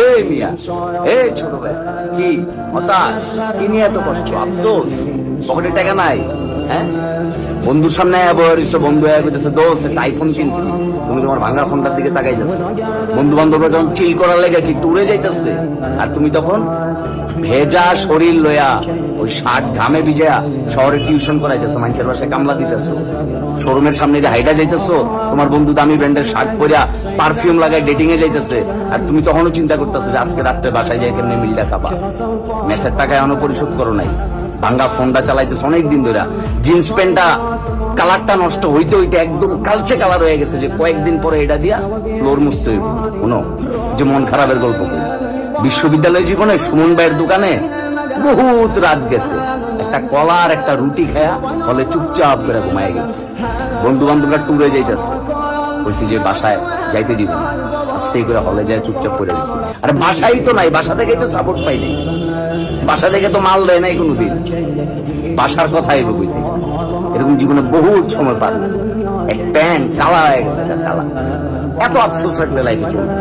এই মিয়া, এই ছোট ভাই, কি হতাশ? কি নিয়ে এত কষ্ট? আফসোস? পকেটে টাকা নাই হ্যাঁ? বন্ধুর সামনে আবার এসব বন্ধু আয়া কইতেছে, দোস্ত, একটা আইফোন কিনছি তুমি তোমার ভাঙা ফোনটার দিকে তাকাই যাচ্ছ। বন্ধু বান্ধবরা যখন চিল করার লেগে কি টুরে যাইতেছে? আর তুমি তখন ভেজা শরীর লয়া ওই শার্ট ঘামে ভিজা শহরে টিউশন করাইতেছো, মানুষের বাসায় কামলা দিতেছো। শোরুমের সামনে যে হাইটা যাইতেছো, তোমার বন্ধু দামি ব্র্যান্ডের শার্ট পরিয়া পারফিউম লাগাই ডেটিং এ যাইতেছে। আর তুমি তখনও চিন্তা করতেছো যে আজকে রাত্রে বাসায় যাই কেমনি মিলটা খাবা। মেসের টাকা এখনও পরিশোধ করো নাই। ভাঙ্গা ফোনটা চালাইতেছে অনেক দিন ধরে। জিন্স প্যান্টটা কালারটা নষ্ট হইতে হইতে একদম কালচে কালার হয়ে গেছে যে কয়েকদিন পরে এটা দিয়া ফ্লোর মুছতে হইব। শুনো, যে মন খারাপের গল্প। বিশ্ববিদ্যালয় জীবনে সুমন ভাইয়ের দোকানে বহুত রাত গেছে। একটা কলা আর একটা রুটি খায়া ফলে চুপচাপ করে ঘুমায় গেছে। বন্ধু বান্ধবরা টুরে যাইতেছে। কইছি যে বাসায় যাইতে দিব না। আস্তে করে হলে যায় চুপচাপ করে দিচ্ছি আরে বাসাই তো নাই, বাসা থেকে তো সাপোর্ট পাই নাই। বাসা থেকে তো মাল দেয় নাই কোনোদিন। বাসার কথা এবার বুঝতে এরকম জীবনে বহুত সময় পার এক প্যান্ট, কালা হয়ে গেছে কালা। এত আফসোস রাখলে লাইফে চলবে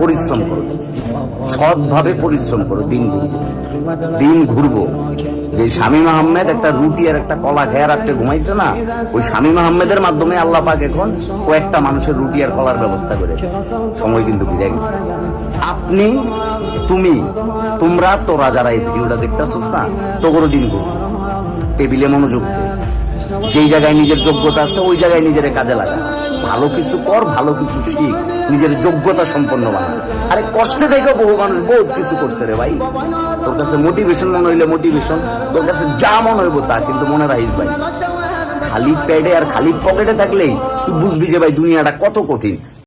পরিশ্রম করো। সৎভাবে পরিশ্রম করো, দিন দিন ঘুরবো। যে শামীম আহমেদ একটা রুটি আর একটা কলা খেয়ে রাত্রে ঘুমাইছে না, ওই শামীম আহমেদের মাধ্যমে আল্লাহ পাক এখন কয়েকটা মানুষের রুটি আর কলার ব্যবস্থা করে সময় কিন্তু বিদায় গেছে আপনি, তুমি, তোমরা, তোরা যারা এই ভিডিওটা দেখতেছ না তো কোনো দিন টেবিলে মনোযোগ যেই জায়গায় নিজের যোগ্যতা আছে, ওই জায়গায় নিজের কাজে লাগা ভালো কিছু কর, ভালো কিছু শিখ। নিজের যোগ্যতা সম্পন্ন বানা। আরে কষ্টে থেকে বহু মানুষ বহুত কিছু করছে রে ভাই। তোর কাছে মোটিভেশন মনে হইলে মোটিভেশন তোর কাছে যা মনে হইব তা, কিন্তু মনে রাখিস ভাই, খালি প্যাডে আর খালি পকেটে থাকলেই তুই বুঝবি যে ভাই দুনিয়াটা কত কঠিন।